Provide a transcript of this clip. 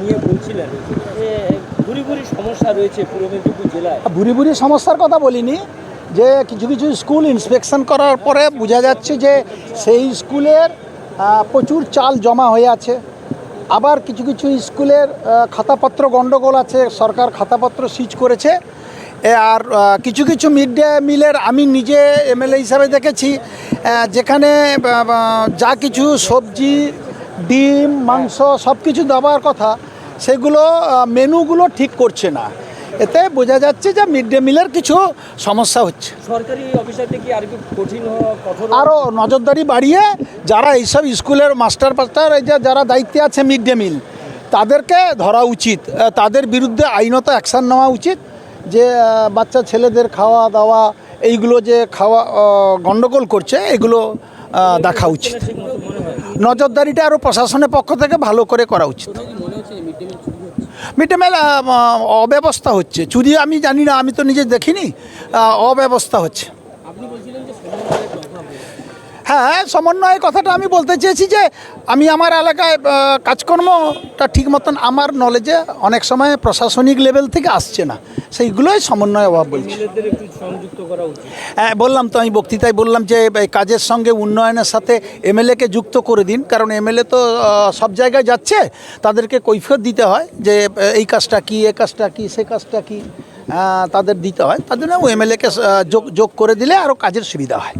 নিয়ে বলছিলেন যে ঘুরি ঘুরি সমস্যা রয়েছে পূর্ব মেদিনীপুর জেলায়। বুড়ি বুড়ি সমস্যার কথা বলিনি, যে কিছু কিছু স্কুল ইন্সপেকশন করার পরে বোঝা যাচ্ছে যে সেই স্কুলের প্রচুর চাল জমা হয়ে আছে। আবার কিছু কিছু স্কুলের খাতাপত্র গণ্ডগোল আছে, সরকার খাতাপত্র সিজ করেছে। আর কিছু কিছু মিড ডে মিলের আমি নিজে এমএলএ হিসাবে দেখেছি যেখানে যা কিছু সবজি ডিম মাংস সব কিছু দেওয়ার কথা সেগুলো মেনুগুলো ঠিক করছে না। এতে বোঝা যাচ্ছে যে মিড ডে মিলের কিছু সমস্যা হচ্ছে। সরকারি অফিসারদের কি আর একটু কঠিন কঠোর? আরও নজরদারি বাড়িয়ে যারা এইসব স্কুলের মাস্টার পাস্টার এই যে যারা দায়িত্বে আছে মিড ডে মিল তাদেরকে ধরা উচিত। তাদের বিরুদ্ধে আইনত অ্যাকশান নেওয়া উচিত যে বাচ্চা ছেলেদের খাওয়া দাওয়া এইগুলো যে খাওয়া গণ্ডগোল করছে এগুলো দেখা উচিত। নজরদারিটা আরও প্রশাসনের পক্ষ থেকে ভালো করে করা উচিত। মিড ডে মিল অব্যবস্থা হচ্ছে। চুরি আমি জানি না, আমি তো নিজে দেখিনি অব্যবস্থা হচ্ছে। হ্যাঁ সমন্বয়ের কথাটা আমি বলতে চেয়েছি যে আমি আমার এলাকায় কাজকর্মটা ঠিক মতন আমার নলেজে অনেক সময় প্রশাসনিক লেভেল থেকে আসছে না। সেইগুলোই সমন্বয় অভাব বলছি। হ্যাঁ বললাম তো আমি বক্তৃতায় বললাম যে কাজের সঙ্গে উন্নয়নের সাথে এমএলএকে যুক্ত করে দিন কারণ এমএলএ তো সব জায়গায় যাচ্ছে তাদেরকে কৈফিয়ত দিতে হয় যে এই কাজটা কি এ কাজটা কি সে কাজটা কি তাদের দিতে হয়। তার জন্য এমএলএকে যোগ যোগ করে দিলে আরও কাজের সুবিধা হয়।